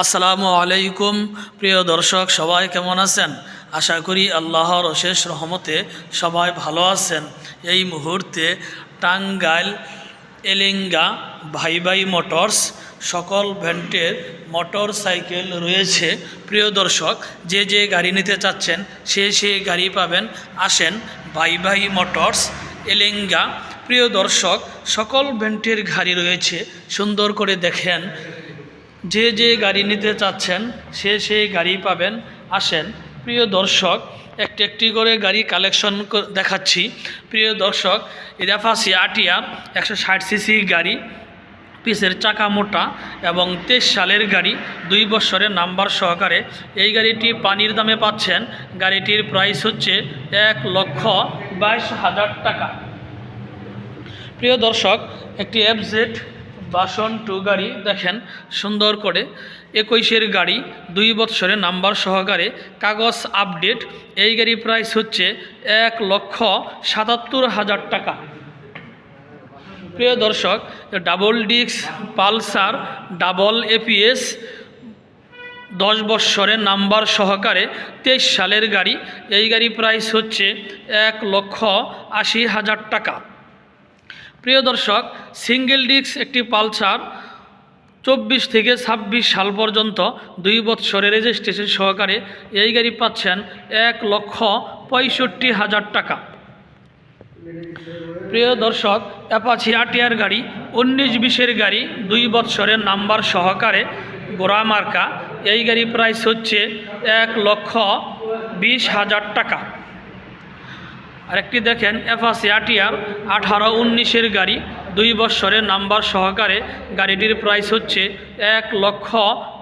আসসালামু আলাইকুম, প্রিয় দর্শক, সবাই কেমন আছেন? আশা করি আল্লাহর অশেষ রহমতে সবাই ভালো আছেন। এই মুহূর্তে টাঙ্গাইল, এলেঙ্গা ভাই ভাই মোটরস সকল ভ্যান্টের মোটর সাইকেল রয়েছে। প্রিয় দর্শক, যে যে গাড়ি নিতে চাচ্ছেন, সে সে গাড়ি পাবেন। আসেন ভাই ভাই মোটরস, এলেঙ্গা। প্রিয় দর্শক, সকল ভ্যান্টের গাড়ি রয়েছে। সুন্দর করে দেখেন যে যে গাড়ি নিতে চাচ্ছেন, সে সেই গাড়ি পাবেন। আসেন, প্রিয় দর্শক, একটি একটি করে গাড়ি কালেকশন দেখাচ্ছি। প্রিয় দর্শক রেফাসি আটিয়া একশো ষাট সিসি গাড়ি, পিসের চাকা মোটা এবং তেইশ সালের গাড়ি, দুই বছরের নাম্বার সহকারে। এই গাড়িটি পানির দামে পাচ্ছেন। গাড়িটির প্রাইস হচ্ছে এক লক্ষ বাইশ হাজার টাকা। প্রিয় দর্শক, একটি এফজেড বাসন টু গাড়ি, দেখেন, সুন্দর করে একুশের গাড়ি, দুই বৎসরের নাম্বার সহকারে কাগজ আপডেট। এই গাড়ি প্রাইস হচ্ছে এক লক্ষ সাতাত্তর হাজার টাকা। প্রিয় দর্শক double disc Pulsar double ABS দশ বৎসরের নাম্বার সহকারে তেইশ সালের গাড়ি। এই গাড়ি প্রাইস হচ্ছে এক লক্ষ আশি হাজার টাকা। প্রিয় দর্শক সিঙ্গেল ডিস্ক একটি পালসার চব্বিশ থেকে ছাব্বিশ সাল পর্যন্ত দুই বৎসরের রেজিস্ট্রেশন সহকারে এই গাড়ি পাচ্ছেন এক লক্ষ পঁয়ষট্টি হাজার টাকা। প্রিয় দর্শক অ্যাপাচি আটিয়ার গাড়ি, উনিশ বিশের গাড়ি, দুই বৎসরের নাম্বার সহকারে গোড়া মার্কা। এই গাড়ি প্রাইস হচ্ছে এক লক্ষ বিশ হাজার টাকা। আরেকটি দেখেন এফাসি আটিয়ার আঠারো উনিশের গাড়ি, দুই বৎসরের নাম্বার সহকারে গাড়িটির প্রাইস হচ্ছে এক লক্ষ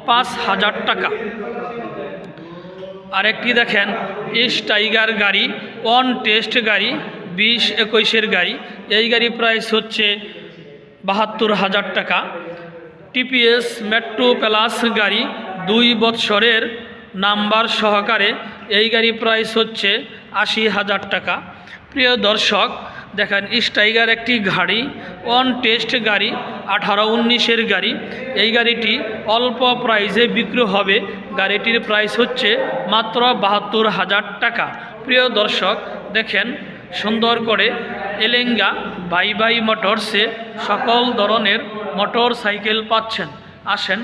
পাঁচ হাজার টাকা। আরেকটি দেখেন ইস টাইগার গাড়ি ওয়ান টেস্ট গাড়ি, বিশ একুশের গাড়ি, এই গাড়ি প্রাইস হচ্ছে বাহাত্তর হাজার টাকা। টিপিএস মেট্রো প্লাস গাড়ি, দুই বৎসরের নাম্বার সহকারে এই গাড়ি প্রাইস হচ্ছে আশি হাজার টাকা। প্রিয় দর্শক, দেখেন স্টাইগার একটি গাড়ি অন টেস্ট গাড়ি, আঠারো উনিশের গাড়ি। এই গাড়িটি অল্প প্রাইসে বিক্রি হবে। গাড়িটির প্রাইস হচ্ছে মাত্র বাহাত্তর হাজার টাকা। প্রিয় দর্শক, দেখেন সুন্দর করে এলেঙ্গা বাই বাই মোটরসে সকল ধরনের মোটর সাইকেল পাচ্ছেন। আসেন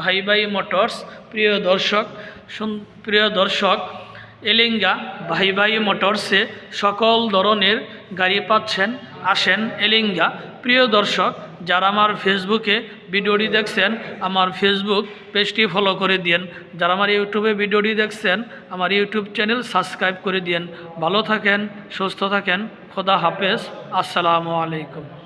ভাই ভাই মোটরস প্রিয় দর্শক প্রিয় দর্শক, এলেঙ্গা ভাই ভাই মোটরসে সকল ধরনের গাড়ি পাচ্ছেন, আসেন এলেঙ্গা। প্রিয় দর্শক, যারা আমার ফেসবুকে ভিডিওটি দেখছেন, আমার ফেসবুক পেজটি ফলো করে দিন যারা আমার ইউটিউবে ভিডিওটি দেখছেন, আমার ইউটিউব চ্যানেল সাবস্ক্রাইব করে দিন ভালো থাকেন, সুস্থ থাকেন, খোদা হাফেজ, আসসালামু আলাইকুম।